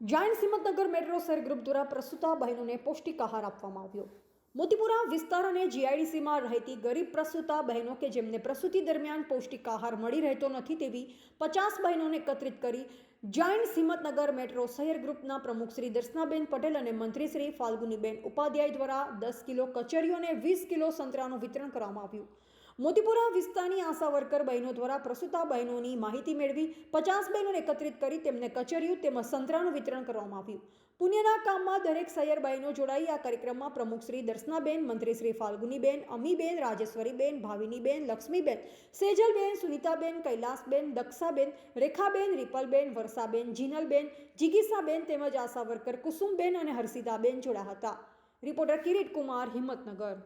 Giant Himmatnagar metro શહેર group દ્વારા પ્રસૂતા બહેનોને પૌષ્ટિક આહાર આપવામાં આવ્યો. મોતીપુરા વિસ્તાર અને જીઆઈડીસીમાં રહેતી ગરીબ પ્રસૂતા બહેનો કે જેમને પ્રસૂતિ દરમિયાન પૌષ્ટિક આહાર મળી રહેતો નથી તેવી પચાસ બહેનોને એકત્રિત કરી જાયન્ટ હિંમતનગર મેટ્રો શહેર ગ્રુપના પ્રમુખ શ્રી દર્શનાબેન પટેલ અને મંત્રી શ્રી ફાલ્ગુનીબેન ઉપાધ્યાય દ્વારા દસ કિલો કચરીઓ અને વીસ કિલો સંતરાનું વિતરણ કરવામાં આવ્યું. મોતીપુરા વિસ્તારની આશા વર્કર બહેનો દ્વારા પ્રસૂતા બહેનોની માહિતી મેળવી પચાસ બહેનોને એકત્રિત કરી તેમને કચરિયું તેમજ સંતરાનું વિતરણ કરવામાં આવ્યું. પુણ્યના કામમાં દરેક સૈયર બહેનો જોડાઈ આ કાર્યક્રમમાં પ્રમુખ શ્રી દર્શનાબેન, મંત્રી શ્રી ફાલ્ગુનીબેન, અમીબેન, રાજેશ્વરીબેન, ભાવિનીબેન, લક્ષ્મીબેન, સેજલબેન, સુનિતાબેન, કૈલાસબેન, દક્ષાબેન, રેખાબેન, રિપલબેન, વર્ષાબેન, જીનલબેન, જિગીસાબેન તેમજ આશા વર્કર કુસુમબેન અને હર્ષિતાબેન જોડા હતા. રિપોર્ટર કિરીટ કુમાર હિંમતનગર.